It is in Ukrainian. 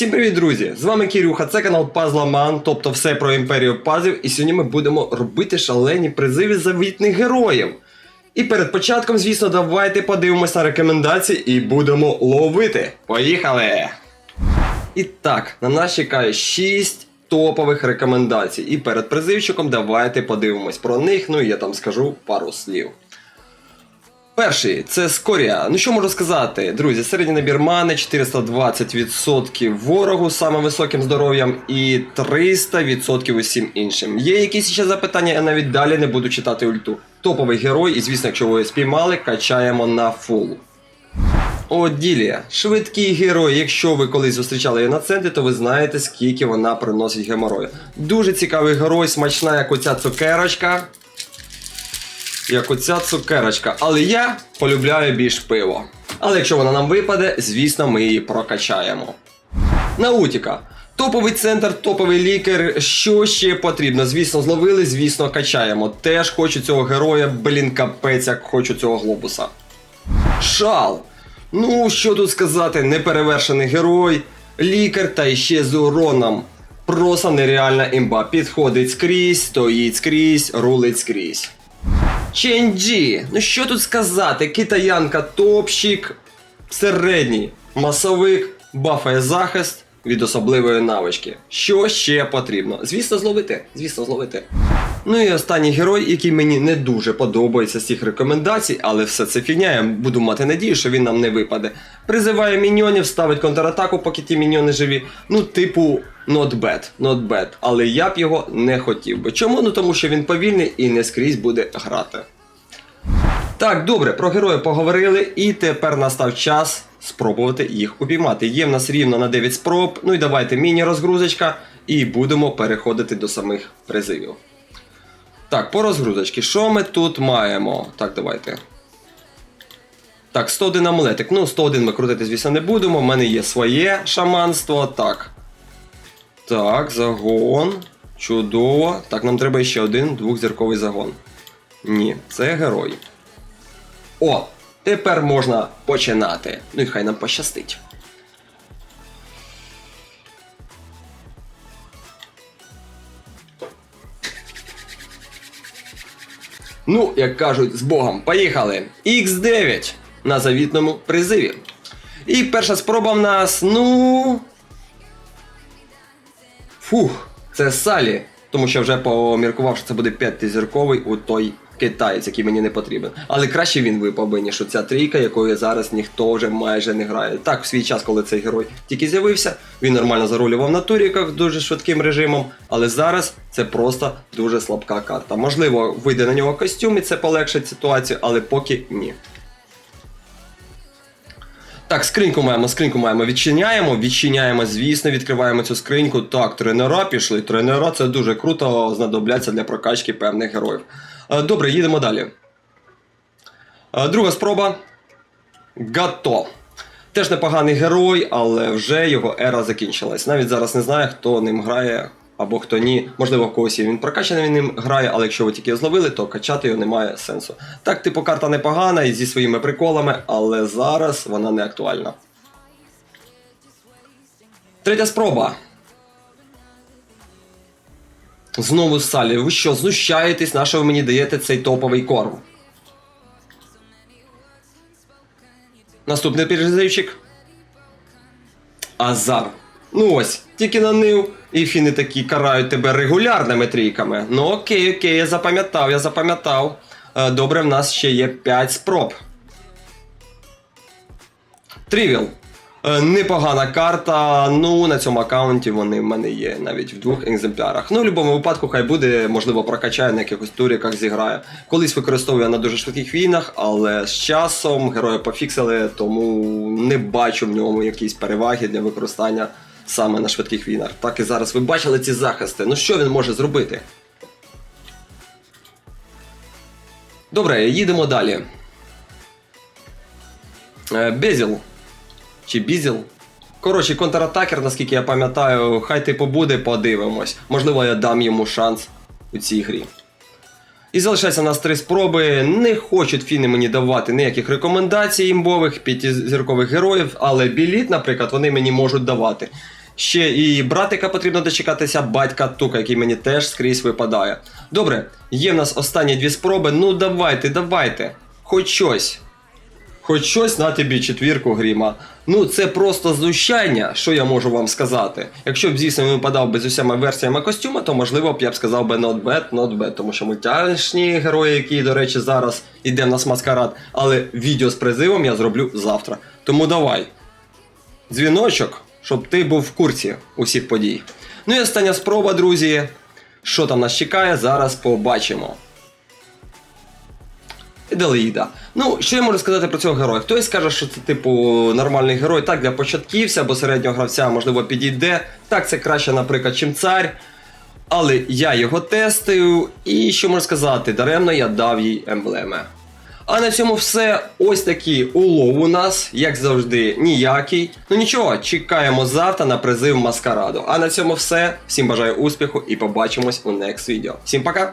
Всім привіт, друзі! З вами Кірюха, це канал Пазламан, тобто все про імперію пазлів. І сьогодні ми будемо робити шалені призиви завітних героїв. І перед початком, звісно, давайте подивимося на рекомендації і будемо ловити. Поїхали! І так, на нас чекає 6 топових рекомендацій. І перед призивчиком давайте подивимось про них, ну і я там скажу пару слів. Перший це Скорія. Ну що можу сказати, друзі, середній набір мани 420% ворогу самим високим здоров'ям і 300% усім іншим. Є якісь ще запитання, я навіть далі не буду читати ульту. Топовий герой, і звісно, якщо ви спіймали, качаємо на фул. Оділія. Швидкий герой. Якщо ви колись зустрічали її на центрі, то ви знаєте, скільки вона приносить геморою. Дуже цікавий герой, смачна, як оця цукерочка як оця цукерочка. Але я полюбляю більш пиво. Але якщо вона нам випаде, звісно, ми її прокачаємо. Наутіка. Топовий центр, топовий лікар. Що ще потрібно? Звісно, зловили, звісно, качаємо. Теж хочу цього героя, блін, капець, як хочу цього глобуса. Шал. Ну, що тут сказати, неперевершений герой, лікар та іще з уроном. Просто нереальна імба. Підходить скрізь, стоїть скрізь, рулить скрізь. Ченджі, ну що тут сказати? Китаянка топщик, середній масовик, бафає захист від особливої навички. Що ще потрібно? Звісно, зловити. Звісно, зловити. Ну і останній герой, який мені не дуже подобається з цих рекомендацій, але все це фігня, я буду мати надію, що він нам не випаде. Призиває міньйонів, ставить контратаку, поки ті міньйони живі. Ну, типу, not bad, not bad. Але я б його не хотів би. Чому? Ну тому що він повільний і не скрізь буде грати. Так, добре, про героїв поговорили, і тепер настав час спробувати їх упіймати. Є в нас рівно на 9 спроб. Ну і давайте міні-розгрузочка, і будемо переходити до самих призивів. Так, по розгрузочці, що ми тут маємо? Так, давайте. Так, 101 амулетик. Ну, 101 ми крутити, звісно, не будемо. У мене є своє шаманство. Так. Так, загон. Чудово. Так, нам треба ще один двохзірковий загон. Ні, це герой. О! Тепер можна починати. Ну і хай нам пощастить. Ну, як кажуть, з Богом, поїхали. Х9 на завітному призиві. І перша спроба в нас, ну. Фух, це Салі. Тому що вже поміркував, що це буде п'ятизірковий у той китаєць, який мені не потрібен. Але краще він випав би, ніж оця трійка, якою зараз ніхто вже майже не грає. Так, в свій час, коли цей герой тільки з'явився, він нормально зарулював на туріках дуже швидким режимом, але зараз це просто дуже слабка карта. Можливо, вийде на нього костюм і це полегшить ситуацію, але поки ні. Так, скриньку маємо, скриньку маємо, відчиняємо, відчиняємо, звісно, відкриваємо цю скриньку. Так, тренера пішли. Тренера це дуже круто, знадобляться для прокачки певних героїв. Е, Добре, їдемо далі. Е, Друга спроба. Гато. Теж непоганий герой, але вже його ера закінчилась. Навіть зараз не знаю, хто ним грає або хто ні. Можливо, в когось він прокачаний він ним грає, але якщо ви тільки зловили, то качати його немає сенсу. Так, типу, карта непогана і зі своїми приколами, але зараз вона не актуальна. Третя спроба. Знову Салі, ви що, знущаєтесь, на що ви мені даєте цей топовий корм? Наступний призивчик. Азар. Ну ось, тільки нанив, і фіни такі карають тебе регулярними трійками. Ну окей, окей, я запам'ятав, я запам'ятав. Е, Добре, в нас ще є 5 спроб. Трівіл. Е, Непогана карта. Ну, на цьому аккаунті вони в мене є навіть в двох екземплярах. Ну, в будь-якому випадку, хай буде, можливо, прокачає на якихось туріках зіграє. Колись використовує на дуже швидких війнах, але з часом герої пофіксили, тому не бачу в ньому якісь переваги для використання саме на швидких війнах. Так і зараз ви бачили ці захисти. Ну що він може зробити? Добре, їдемо далі. Е, Безіл. Чи Бізіл? Коротше, контратакер, наскільки я пам'ятаю, хай типу буде, подивимось. Можливо, я дам йому шанс у цій грі. І залишається у нас три спроби. Не хочуть фіни мені давати ніяких рекомендацій імбових, п'ятизіркових героїв, але біліт, наприклад, вони мені можуть давати. Ще і братика потрібно дочекатися, батька Тука, який мені теж скрізь випадає. Добре, є в нас останні дві спроби. Ну давайте, давайте. Хоч щось. Хоч щось на тобі четвірку гріма. Ну це просто знущання, що я можу вам сказати. Якщо б звісно він випадав би з усіма версіями костюма, то можливо б я б сказав би not bad, not bad, тому що мультяшні герої, які, до речі, зараз іде в нас маскарад, але відео з призивом я зроблю завтра. Тому давай. Дзвіночок, щоб ти був в курсі усіх подій. Ну і остання спроба, друзі. Що там нас чекає, зараз побачимо. Делеїда. Ну, що я можу сказати про цього героя? Хтось скаже, що це типу нормальний герой, так для початківця або середнього гравця, можливо, підійде. Так, це краще, наприклад, чим цар. Але я його тестив, і що можу сказати, даремно я дав їй емблеми. А на цьому все. Ось такий улов у нас, як завжди, ніякий. Ну нічого, чекаємо завтра на призив маскараду. А на цьому все. Всім бажаю успіху і побачимось у next відео. Всім пока!